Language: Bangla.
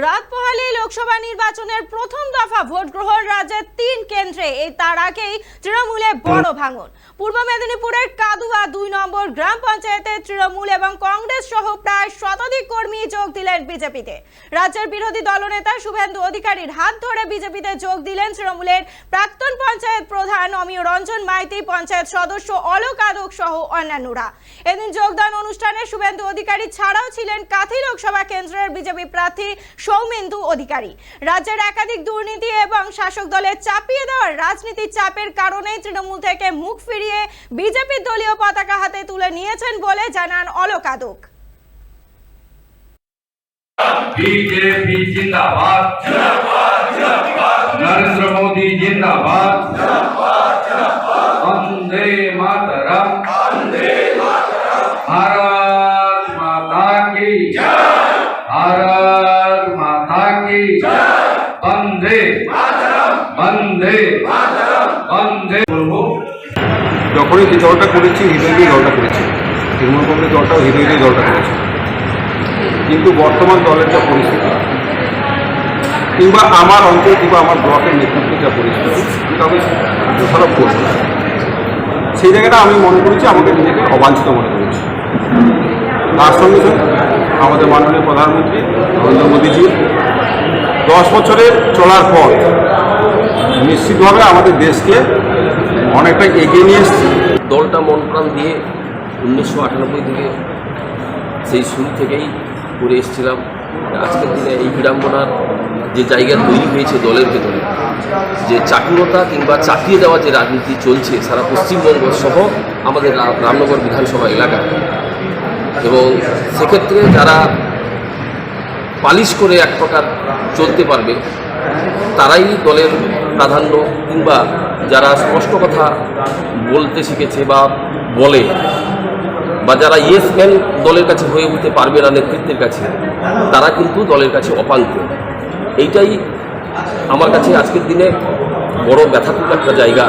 রাত পোহালে লোকসভা নির্বাচনের প্রথম দফা ভোট গ্রহণ রাজ্যের তিন কেন্দ্রে এই তার আগেই তৃণমূলে বড় ভাঙন। পূর্ব মেদিনীপুরের কাদুয়া দুই নম্বর গ্রাম পঞ্চায়েতে তৃণমূল এবং কংগ্রেস সহ প্রায় শতাধিক কর্মী যোগ দিলেন বিজেপিতে। রাজ্যের বিরোধী দলনেতা শুভেন্দু অধিকারীর হাত ধরে বিজেপিতে যোগ দিলেন তৃণমূলের প্রাক্তন পঞ্চায়েত প্রধান অমিয় রঞ্জন, মাইতি পঞ্চায়েত সদস্য অলোক আদক সহ অন্যান্যরা। এদিন যোগদান অনুষ্ঠানে শুভেন্দু অধিকারী ছাড়াও ছিলেন কাথি লোকসভা কেন্দ্রের বিজেপি প্রার্থী সৌমেন্দু অধিকারী রাজ্যের একাধিক দুর্নীতি এবং শাসক দলের চাপিয়ে দেওয়ার রাজনীতির চাপের কারণেই তৃণমূল থেকে মুখ ফিরিয়ে বিজেপির দলীয় পতাকা হাতে তুলে নিয়েছেন বলে জানান অলোক আদক बीजेपी जिंदाबाद नरेंद्र मोदी जिंदाबाद वंदे मातरम भारत माता की भारत माता की वंदे वंदे वंदे বলবো যখনই যে দলটা করেছি হৃদয় দিয়ে দলটা করেছি তৃণমূল কংগ্রেস দলটাও হৃদয় দিয়ে দলটা করেছে কিন্তু বর্তমান দলের যা পরিস্থিতি কিংবা আমার অঞ্চল কিংবা আমার ব্লকের নেতৃত্বে যা পরিস্থিতি সেটা আমি দোষারোপ করব না। সেই জায়গাটা আমি মনে করেছি আমাকে নিজেকে অবাঞ্ছিত মনে করেছি তার সঙ্গে সঙ্গে আমাদের মাননীয় প্রধানমন্ত্রী নরেন্দ্র মোদীজি, দশ বছরের চলার পর নিশ্চিতভাবে আমাদের দেশকে অনেকটা এগিয়ে নিয়ে এসছে। দলটা মন প্রাণ দিয়ে উনিশশো আটানব্বই থেকে সেই শুরু থেকেই করে এসেছিলাম। আজকের দিনে এই বিড়ম্বনার যে জায়গা তৈরি হয়েছে দলের ভেতরে, যে চাকুরতা কিংবা চাপিয়ে দেওয়া যে রাজনীতি চলছে সারা পশ্চিমবঙ্গ সহ আমাদের রামনগর বিধানসভা এলাকায় এবং সেক্ষেত্রে যারা পালিশ করে এক প্রকার চলতে পারবে, তারাই দলের প্রাধান্য কিংবা যারা স্পষ্ট কথা বলতে শিখেছে বা বলে, বা যারা ইয়েস ম্যান দলের কাছে হয়ে উঠতে পারবে না নেতৃত্বের কাছে, তারা কিন্তু দলের কাছে অপাঙ্ক এইটাই আমার কাছে আজকের দিনে বড় ব্যথাত্মক একটা জায়গা।